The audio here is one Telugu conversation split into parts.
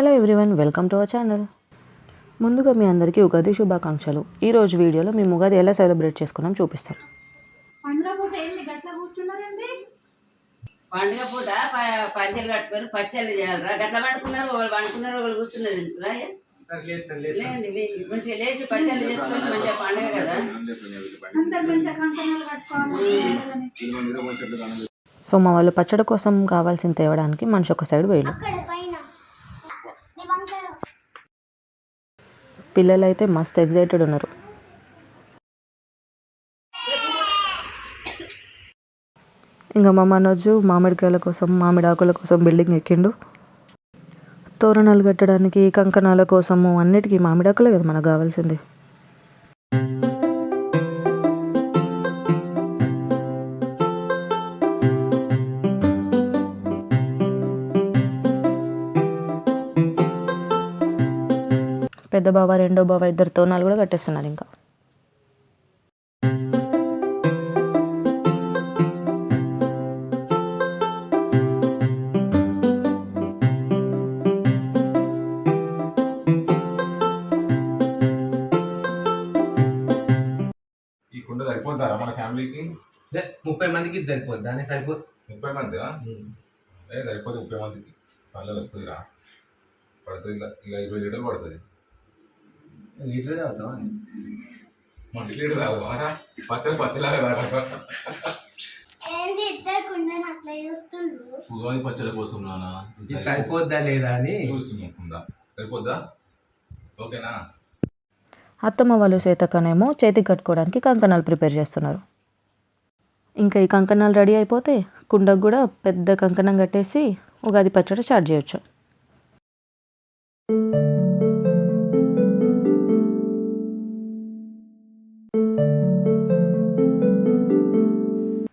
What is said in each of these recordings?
Hello everyone welcome to our channel ముందుగా మీ అందరికీ ఉగాది శుభాకాంక్షలు. ఈ రోజు వీడియోలో మేము ఉగాది ఎలా సెలబ్రేట్ చేసుకున్నాం చూపిస్తాం. పండుగ పూట పంచెలు కట్టుకొని పచ్చళ్ళు చేయాలరా. గట్ల పండుకున్నారు? ఒకళ్ళు కూర్చున్నారు. మంచిగా లేచి పచ్చళ్ళు చేసుకొని మంచిగా పండుగ కదా. సో మా వాళ్ళు పచ్చడి కోసం కావాల్సిన తేవడానికి మనిషి ఒక సైడ్ వేయలు పిల్లలు అయితే మస్తు ఎగ్జైటెడ్ ఉన్నారు. ఇంకా మా మనోజు మామిడికాయల కోసం మామిడి ఆకుల కోసం బిల్డింగ్ ఎక్కిండు. తోరణాలు కట్టడానికి కంకణాల కోసము అన్నిటికీ మామిడాకులే కదా మనకు కావాల్సింది. పెద్ద బావ రెండో బావ ఇద్దరు తోరణాలు కూడా కట్టేస్తున్నారు ఇంకా. ఈ కుండ సరిపోతారా మన ఫ్యామిలీకి? లే, ముప్పై మందికి ఇది సరిపోద్ది. దానికి సరిపోద్ది ముప్పై మంది సరిపోతే ముప్పై మందికి. పనులు వస్తుంది రా పడుతుంది ఇక. ఇక ఇరవై లీటర్లు పడుతుంది. లీటర్ అవుతావా మనిషి లీటర్ తాగుతారా పచ్చడి పచ్చలాగా తాగరా ఉగాది పచ్చడి కోసం నానా ఇది సరిపోద్దా లేదా అని. చూస్తున్నాం సరిపోద్దా? ఓకేనా అత్తమ్మ వాళ్ళు సీతక్కనేమో చేతికి కట్టుకోవడానికి కంకణాలు ప్రిపేర్ చేస్తున్నారు. ఇంకా ఈ కంకణాలు రెడీ అయిపోతే కుండకు కూడా పెద్ద కంకణం కట్టేసి ఉగాది పచ్చడి స్టార్ట్ చేయొచ్చు.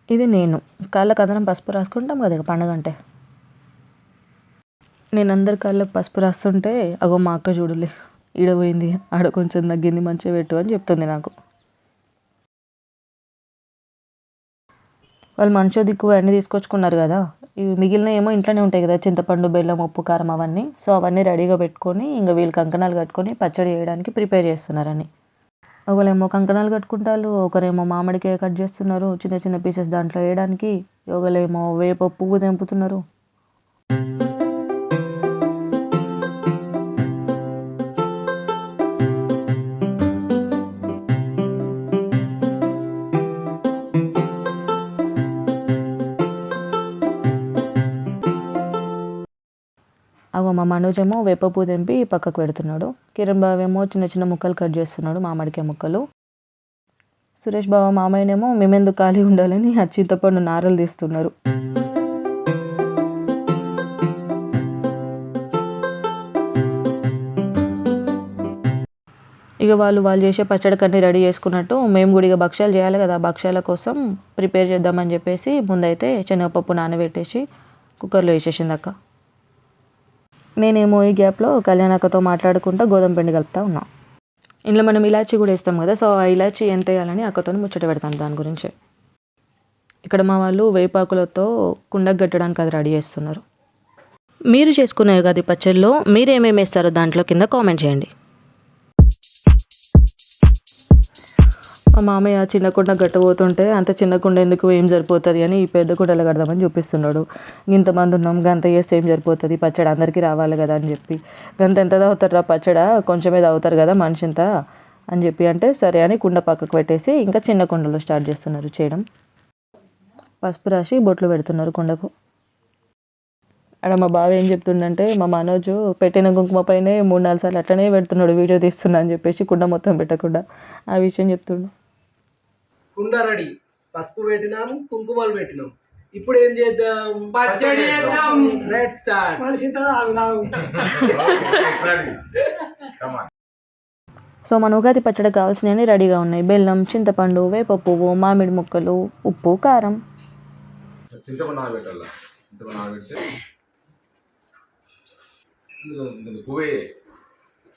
ఇది నేను. కాళ్ళకు అందరం పసుపు రాసుకుంటాం కదా ఇక అంటే. నేను అందరి కాళ్ళకు పసుపు రాస్తుంటే అగో మా అక్క చూడలే ఈడ పోయింది ఆడ కొంచెం తగ్గింది మంచిగా పెట్టు అని చెప్తుంది నాకు. వాళ్ళు మంచో దిక్కు అన్నీ తీసుకొచ్చుకున్నారు కదా. ఇవి మిగిలిన ఏమో ఇంట్లోనే ఉంటాయి కదా చింతపండు బెల్లం ఉప్పు కారం అవన్నీ. సో అవన్నీ రెడీగా పెట్టుకొని ఇంకా వీళ్ళు కంకణాలు కట్టుకొని పచ్చడి చేయడానికి ప్రిపేర్ చేస్తున్నారని. ఒకరేమో కంకణాలు కట్టుకుంటారు ఒకరేమో మామిడికాయ కట్ చేస్తున్నారు చిన్న చిన్న పీసెస్ దాంట్లో వేయడానికి ఒకరేమో వేప పువ్వు తెంపుతున్నారు. అగో మా మనోజ్ ఏమో వేప తెంపి పక్కకు పెడుతున్నాడు. కిరణ్ బాబు ఏమో చిన్న చిన్న ముక్కలు కట్ చేస్తున్నాడు మామిడికాయ ముక్కలు. సురేష్ బావ మామయ్యనేమో మేమెందుకు ఖాళీ ఉండాలని ఆ చింతపండు నారలు తీస్తున్నారు. ఇక వాళ్ళు వాళ్ళు చేసే పచ్చడికన్నీ రెడీ చేసుకున్నట్టు మేము కూడా ఇక భక్ష్యాలు చేయాలి కదా భక్ష్యాల కోసం ప్రిపేర్ చేద్దామని చెప్పేసి ముందైతే శనగపప్పు నానబెట్టేసి కుక్కర్లో వేసేసింది అక్క. నేనేమో ఈ గ్యాప్లో కళ్యాణక్కతో మాట్లాడుకుంటూ గోధుమ పిండి కలుపుతా ఉన్నా. ఇంట్లో మనం ఇలాచీ కూడా వేస్తాం కదా సో ఆ ఇలాచీ ఎంత వేయాలని అక్కతో ముచ్చట పెడతాను దాని గురించి. ఇక్కడ మా వాళ్ళు వేపాకులతో కుండకు కట్టడానికి అది రెడీ చేస్తున్నారు. మీరు చేసుకునే ఉగాది పచ్చళ్ళు మీరు ఏమేమి వేస్తారో దాంట్లో కింద కామెంట్ చేయండి. మా మామయ్య చిన్న కుండ గట్టబోతుంటే అంత చిన్న కుండ ఎందుకు ఏం సరిపోతుంది అని ఈ పెద్ద కుండలు కడదామని చూపిస్తున్నాడు. ఇంతమంది ఉన్నాం గంత చేస్తే ఏం సరిపోతుంది? పచ్చడి అందరికీ రావాలి కదా అని చెప్పి. గంత ఎంత తాగుతారా పచ్చడ? కొంచెమే తాగుతారు కదా మనిషి ఎంత అని చెప్పి అంటే సరే అని కుండ పక్కకు పెట్టేసి ఇంకా చిన్న కుండలో స్టార్ట్ చేస్తున్నారు చేయడం. పసుపు రాసి బొట్లు పెడుతున్నారు కుండకు. అక్కడ మా బావ ఏం చెప్తుండంటే మా మనోజు పెట్టిన కుంకుమ పైనే మూడు నాలుగు సార్లు అట్లనే పెడుతున్నాడు వీడియో తీస్తున్నా అని చెప్పేసి కుండ మొత్తం పెట్టకుండా. ఆ విషయం చెప్తుండు. కుండ రెడీ. పసుపు పెట్టినాం కుంకుమలు పెట్టినాం ఇప్పుడు ఏం చేద్దాం? పచ్చడి చేద్దాం. లెట్ స్టార్ట్ సో మన ఉగాది పచ్చడి కావాల్సినవి రెడీగా ఉన్నాయి. బెల్లం చింతపండు వేప పువ్వు మామిడి ముక్కలు ఉప్పు కారం. చింతపండు నానబెట్టాల? చింతపండు నానబెడితే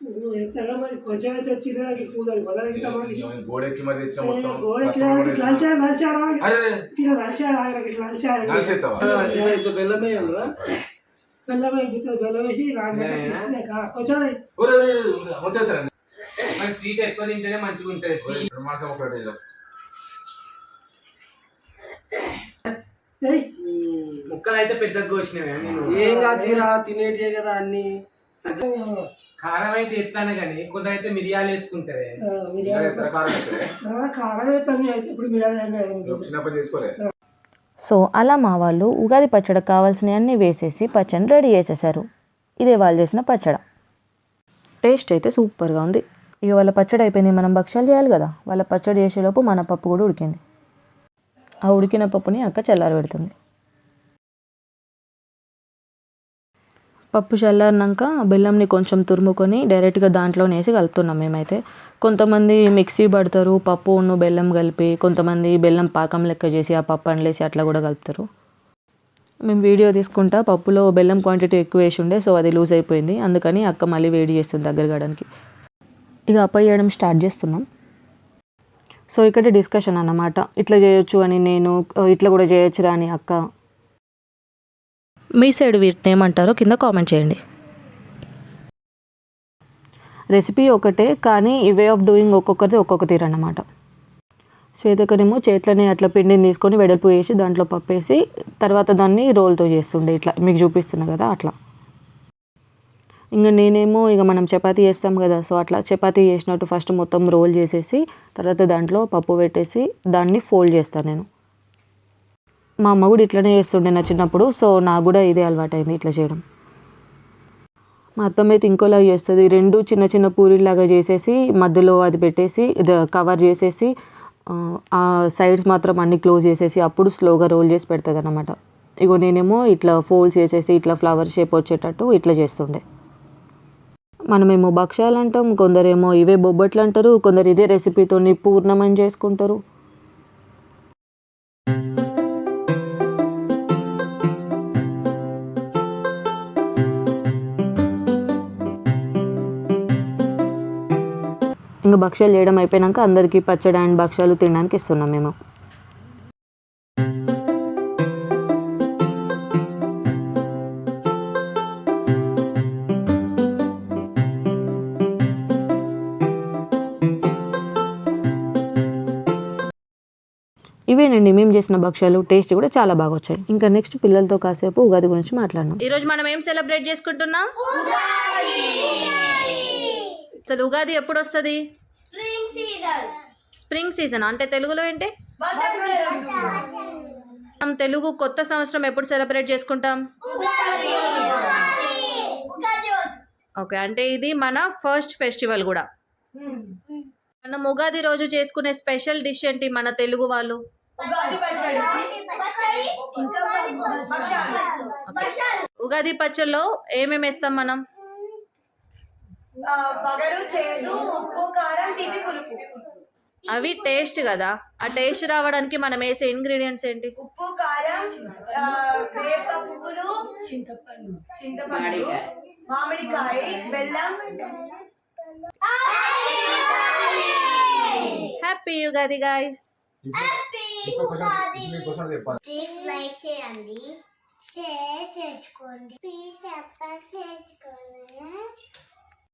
ఇందులో పువ్వే కొంచెం అయితే వచ్చింది కూదరు ఇక గోడెక్కి మరి తెచ్చిన మొత్తం? గోడ కష్టపడి తెచ్చిన. అరే అరే, ఇట్లా నలిచారు ఇట్లా నలిచారు నలిసేస్తావా? ఇంత బెల్లం వేయాలి బెల్లం వేసి బెల్లం వేసి రాగా కొంచెం మరి స్వీట్ ఎక్కువ తింటేనే మంచిగా ఉంటుంది. మాసం ఒకటి ముక్కలు అయితే పెద్దగా కోసినవే నేను. ఏం కాదు తీరా తినేటివే కదా అన్ని. కారం అయితే ఎత్తాను కానీ కొంత అయితే మిరియాలు వేసుకుంటారే సో అలా మా వాళ్ళు ఉగాది పచ్చడి కావాల్సినవన్నీ వేసేసి పచ్చడిని రెడీ చేసేసారు. ఇదే వాళ్ళు చేసిన పచ్చడి. టేస్ట్ అయితే సూపర్గా ఉంది. ఇక వాళ్ళ పచ్చడి అయిపోయింది మనం భక్ష్యాలు చేయాలి కదా. వాళ్ళ పచ్చడి చేసేలోపు మన పప్పు కూడా ఉడికింది. ఆ ఉడికిన పప్పుని అక్క చల్లారి పెడుతుంది పప్పు చల్లారినాక బెల్లంని కొంచెం తురుముకొని డైరెక్ట్గా దాంట్లోనే వేసి కలుపుతున్నాం మేమైతే. కొంతమంది మిక్సీ పడతారు పప్పు ఉన్ను బెల్లం కలిపి కొంతమంది బెల్లం పాకం లెక్క చేసి ఆ పప్పు అండ్లేసి అట్లా కూడా కలుపుతారు. మేము వీడియో తీసుకుంటా పప్పులో బెల్లం క్వాంటిటీ ఎక్కువ వేసి ఉండే సో అది లూజ్ అయిపోయింది. అందుకని అక్క మళ్ళీ వేడి చేస్తుంది దగ్గర కావడానికి. ఇక అప్ప చేయడం స్టార్ట్ చేస్తున్నాం. సో ఇక్కడ డిస్కషన్ అన్నమాట. ఇట్లా చేయొచ్చు అని నేను ఇట్లా కూడా చేయొచ్చురా అని అక్క మీ సైడ్ వీటిని ఏమంటారో కింద కామెంట్ చేయండి. రెసిపీ ఒకటే కానీ ఈ వే ఆఫ్ డూయింగ్ ఒక్కొక్కరిది ఒక్కొక్క తీరు అన్నమాట. శ్వేతకనేమో చేతులని అట్లా పిండిని తీసుకొని వెడల్పు వేసి దాంట్లో పప్పు వేసి తర్వాత దాన్ని రోల్తో చేస్తుండే ఇట్లా. మీకు చూపిస్తున్నా కదా అట్లా. ఇంకా నేనేమో ఇక మనం చపాతీ చేస్తాం కదా సో అట్లా చపాతీ చేసినట్టు ఫస్ట్ మొత్తం రోల్ చేసేసి తర్వాత దాంట్లో పప్పు పెట్టేసి దాన్ని ఫోల్డ్ చేస్తాను నేను. మా అమ్మ కూడా ఇట్లనే చేస్తుండే నా చిన్నప్పుడు సో నాకు కూడా ఇదే అలవాటైంది ఇట్లా చేయడం. మా అత్తమ్మ అయితే ఇంకోలా చేస్తుంది రెండు చిన్న చిన్న పూరీలాగా చేసేసి మధ్యలో అది పెట్టేసి కవర్ చేసేసి ఆ, సైడ్స్ మాత్రం అన్ని క్లోజ్ చేసేసి అప్పుడు స్లోగా రోల్ చేసి పెడుతుంది అనమాట ఇగో నేనేమో ఇట్లా ఫోల్డ్స్ చేసేసి ఇట్లా ఫ్లవర్ షేప్ వచ్చేటట్టు ఇట్లా చేస్తుండే. మనమేమో భక్ష్యాలు అంటాం కొందరేమో ఇవే బొబ్బట్లు అంటారు కొందరు ఇదే రెసిపీతో పూర్ణమని చేసుకుంటారు. భక్ష్యాలు చేయడం అయిపోయాక అందరికీ పచ్చడి అండ్ భక్ష్యాలు తినడానికి ఇస్తున్నాం మేము. ఇవేనండి మేము చేసిన భక్ష్యాలు టేస్ట్ కూడా చాలా బాగా వచ్చాయి. ఇంకా నెక్స్ట్ పిల్లలతో కాసేపు ఉగాది గురించి మాట్లాడినాం ఈరోజు మనం ఏం సెలబ్రేట్ చేసుకుంటున్నాం? అసలు ఉగాది ఎప్పుడు వస్తుంది? స్ప్రింగ్ సీజన్ స్ప్రింగ్ సీజన్ అంటే తెలుగులో ఏంటి? మనం తెలుగు కొత్త సంవత్సరం ఎప్పుడు సెలబ్రేట్ చేసుకుంటాం? ఓకే అంటే ఇది మన ఫస్ట్ ఫెస్టివల్ కూడా. మనం ఉగాది రోజు చేసుకునే స్పెషల్ డిష్ ఏంటి మన తెలుగు వాళ్ళు? పచ్చడి. ఇంకా భక్షాలు. ఉగాది పచ్చల్లో ఏమేమి వేస్తాం మనం? వగరు చేదు ఉప్పు కారం తీపి పులుపు. అవి టేస్ట్ కదా? ఆ టేస్ట్ రావడానికి మనం వేసే ఇంగ్రీడియంట్స్ ఏంటి? ఉప్పు కారం వేప పువ్వులు చింతపండు. చింతపండు మామిడికాయ. బెల్లం. Happy Ugadi guys please like చేయండి. షేర్ చేసుకోండి. ప్లీజ్ సబ్స్క్రైబ్ చేసుకోండి